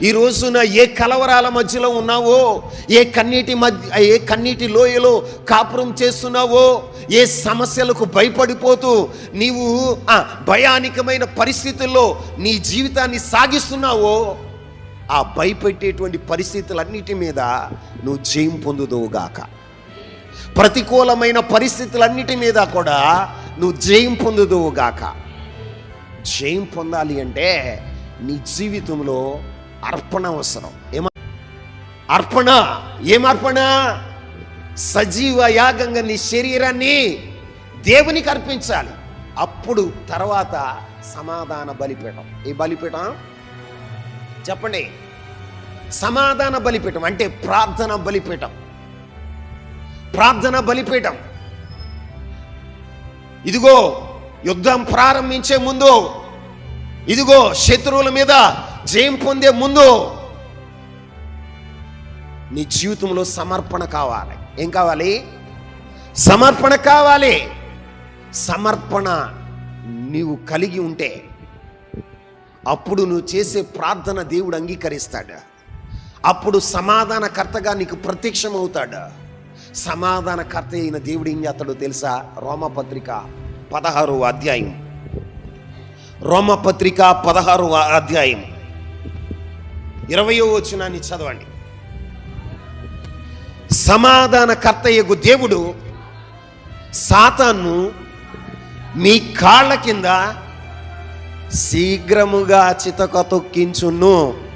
ఈ రోజున ఏ కలవరాల మధ్యలో ఉన్నావో ఏ కన్నీటి మధ్య ఏ కన్నీటి లోయలో కాపురం చేస్తున్నావో ఏ సమస్యలకు భయపడిపోతూ నీవు ఆ భయానికమైన పరిస్థితుల్లో నీ జీవితాన్ని సాగిస్తున్నావో ఆ భయపెట్టేటువంటి పరిస్థితులన్నిటి మీద నువ్వు జయం పొందుదువుగాక ప్రతికూలమైన పరిస్థితులన్నిటి మీద కూడా నువ్వు జయం పొందుదువుగాక జయం పొందాలి అంటే నీ జీవితంలో అర్పణ అవసరం. ఏమ అర్పణ. ఏమర్పణ సజీవ యాగంగా నీ శరీరాన్ని దేవునికి అర్పించాలి. అప్పుడు తర్వాత సమాధాన బలిపీఠం. ఈ బలిపీఠం? చెప్పండి. సమాధాన బలిపీఠం అంటే ప్రార్థన బలిపీఠం. ప్రార్థన బలిపీఠం. ఇదిగో యుద్ధం ప్రారంభించే ముందు ఇదిగో శత్రువుల మీద జయం పొందే ముందు నీ జీవితంలో సమర్పణ కావాలి. ఏం కావాలి? సమర్పణ కావాలి. సమర్పణ నీవు కలిగి ఉంటే అప్పుడు నువ్వు చేసే ప్రార్థన దేవుడు అంగీకరిస్తాడు. అప్పుడు సమాధానకర్తగా నీకు ప్రత్యక్షమవుతాడు. సమాధానకర్త అయిన దేవుడు ఏం చేస్తాడో తెలుసా? రోమపత్రిక పదహారు అధ్యాయం. రోమపత్రిక పదహారు అధ్యాయం. ఇరవయో వచనాన్ని చదవండి. సమాధానకర్తయ్యకు దేవుడు సాతాను మీ కాళ్ళ కింద శీఘ్రముగా చితక తొక్కించును.